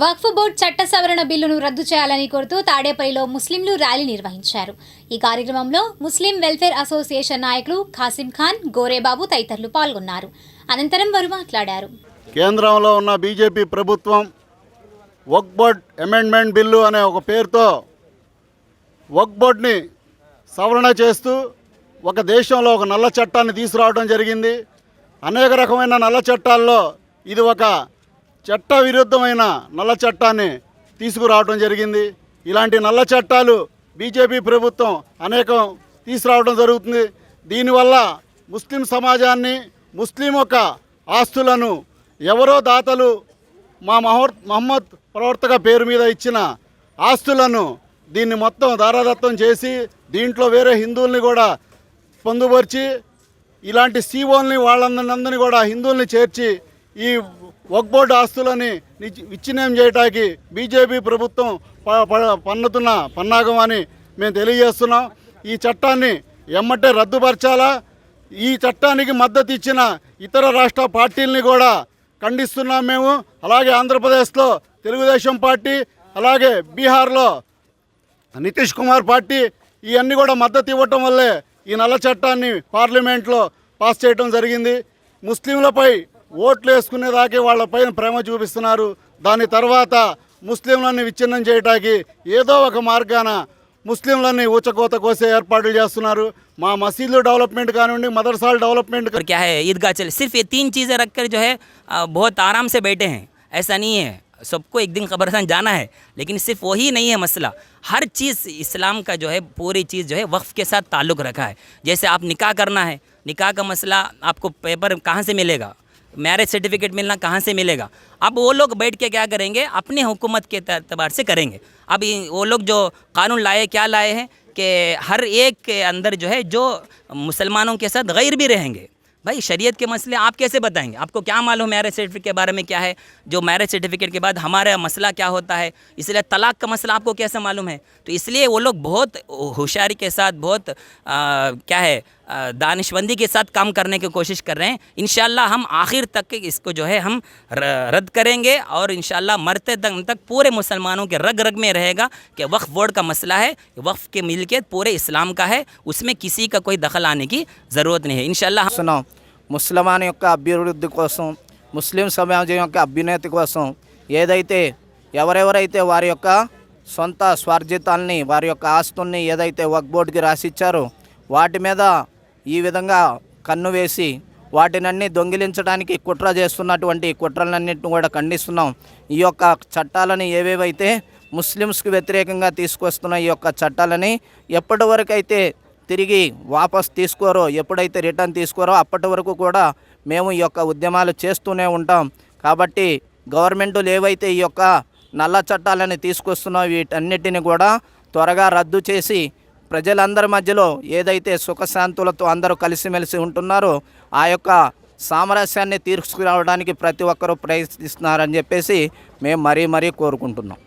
వక్ఫ్ board చట్ట సవరణ బిల్లును రద్దు చేయాలని కోరుతూ తాడేపల్లిలో ముస్లింలు ర్యాలీ నిర్వహించారు. ఈ కార్యక్రమంలో ముస్లిం వెల్ఫేర్ అసోసియేషన్ నాయకులు ఖాసిం ఖాన్ గోరేబాబు తదితరులు పాల్గొన్నారు. అనంతరం వారు మాట్లాడారు. కేంద్రంలో ఉన్న బీజేపీ ప్రభుత్వం వక్ బోర్డ్ అమెండ్మెంట్ బిల్లు అనే ఒక పేరుతో వక్ బోర్డ్ని సవరణ చేస్తూ ఒక దేశంలో ఒక నల్ల చట్టాన్ని తీసుకురావడం జరిగింది. అనేక రకమైన నల్ల చట్టాల్లో ఇది ఒక చట్ట విరుద్ధమైన నల్ల చట్టాన్ని తీసుకురావడం జరిగింది. ఇలాంటి నల్ల చట్టాలు బీజేపీ ప్రభుత్వం అనేకం తీసుకురావడం జరుగుతుంది. దీనివల్ల ముస్లిం సమాజాన్ని ముస్లిం యొక్క ఆస్తులను ఎవరో దాతలు మా మహోర్ మహమ్మద్ ప్రవర్తక పేరు మీద ఇచ్చిన ఆస్తులను దీన్ని మొత్తం దారాదత్తం చేసి దీంట్లో వేరే హిందువుల్ని కూడా పొందుపరిచి ఇలాంటి సీఓల్ని వాళ్ళందరినీ కూడా హిందువుల్ని చేర్చి ఈ వక్ బోర్డు ఆస్తులని విచ్ఛిన్నం చేయడానికి బీజేపీ ప్రభుత్వం ప- ప- పన్నుతున్న పన్నాగం అని మేము తెలియజేస్తున్నాం. ఈ చట్టాన్ని ఎమ్మటే రద్దుపరచాలా? ఈ చట్టానికి మద్దతు ఇచ్చిన ఇతర రాష్ట్ర పార్టీల్ని కూడా ఖండిస్తున్నాం మేము. అలాగే ఆంధ్రప్రదేశ్లో తెలుగుదేశం పార్టీ అలాగే బీహార్లో నితీష్ కుమార్ పార్టీ ఇవన్నీ కూడా మద్దతు ఇవ్వటం వల్లే ఈ నల్ల చట్టాన్ని పార్లమెంట్లో పాస్ చేయడం జరిగింది. ముస్లింలపై ఓట్లు వేసుకునేదాకే వాళ్ళపైన ప్రేమ చూపిస్తున్నారు దాని తర్వాత ముస్లింలని విచ్ఛిన్నం చేయడానికి ఏదో ఒక మార్గాన ముస్లింలని ఊచకోత కోసే ఏర్పాట్లు చేస్తున్నారు మా మసీదులు డెవలప్మెంట్ కానివ్వండి మదర్సాల డెవలప్మెంట్ और क्या है ईदगाह चले सिर्फ ये तीन चीज़ें रख कर जो है अ, बहुत आराम से बैठे हैं ऐसा नहीं है सबको एक दिन कब्रस्तान जाना है लेकिन सिर्फ वही नहीं है मसला हर चीज़ इस्लाम का जो है पूरी चीज़ जो है वक्फ़ के साथ ताल्लुक़ रखा है जैसे आप निकाह करना है निकाह का मसला आपको पेपर कहाँ से मिलेगा मैरिज सर्टिफिकेट मिलना कहाँ से मिलेगा? अब वो लोग बैठ के क्या करेंगे? अपने हुकूमत के एतबार से करेंगे। अब वो लोग जो कानून लाए क्या लाए हैं कि हर एक के अंदर जो है जो मुसलमानों के साथ गैर भी रहेंगे। भाई शरीयत के मसले आप कैसे बताएँगे? आपको क्या मालूम मैरिज सर्टिफिकेट के बारे में क्या है? जो मैरिज सर्टिफिकेट के बाद हमारा मसला क्या होता है? इसलिए तलाक का मसला आपको कैसे मालूम है? तो इसलिए वो लोग बहुत होशियारी के साथ बहुत आ, क्या है दानिशबंदी के साथ काम करने की कोशिश कर रहे हैं इन हम आखिर तक इसको जो है हम र- रद्द करेंगे और इन मरते तक तक पूरे मुसलमानों के रग रग में रहेगा कि वक्फ बोर्ड का मसला है वक्फ की मिल्कियत पूरे इस्लाम का है उसमें किसी का कोई दखल आने की ज़रूरत नहीं है इन చేస్తున్నాం ముస్లిమాన్ యొక్క అభివృద్ధి కోసం ముస్లిం సమాజం యొక్క అభ్యున్నతి కోసం ఏదైతే ఎవరెవరైతే వారి యొక్క సొంత స్వార్జితాల్ని వారి యొక్క ఆస్తుల్ని ఏదైతే వక్ బోర్డుకి రాసిచ్చారో వాటి మీద ఈ విధంగా కన్ను వేసి వాటినన్నీ దొంగిలించడానికి కుట్ర చేస్తున్నటువంటి కుట్రలన్నింటిని కూడా ఖండిస్తున్నాం. ఈ యొక్క చట్టాలని ఏవేవైతే ముస్లిమ్స్కి వ్యతిరేకంగా తీసుకొస్తున్న ఈ యొక్క చట్టాలని ఎప్పటి వరకైతే తిరిగి వాపస్ తీసుకోరో ఎప్పుడైతే రిటర్న్ తీసుకోరో అప్పటి వరకు కూడా మేము ఈ యొక్క ఉద్యమాలు చేస్తూనే ఉంటాం. కాబట్టి గవర్నమెంట్లు ఏవైతే ఈ యొక్క నల్ల చట్టాలని తీసుకొస్తున్నాయో వీటన్నిటిని కూడా త్వరగా రద్దు చేసి ప్రజలందరి మధ్యలో ఏదైతే సుఖశాంతులతో అందరూ కలిసిమెలిసి ఉంటున్నారో ఆ యొక్క సామరస్యాన్ని తీసుకురావడానికి ప్రతి ఒక్కరూ ప్రయత్నిస్తున్నారని చెప్పేసి మేము మరీ మరీ కోరుకుంటున్నాం.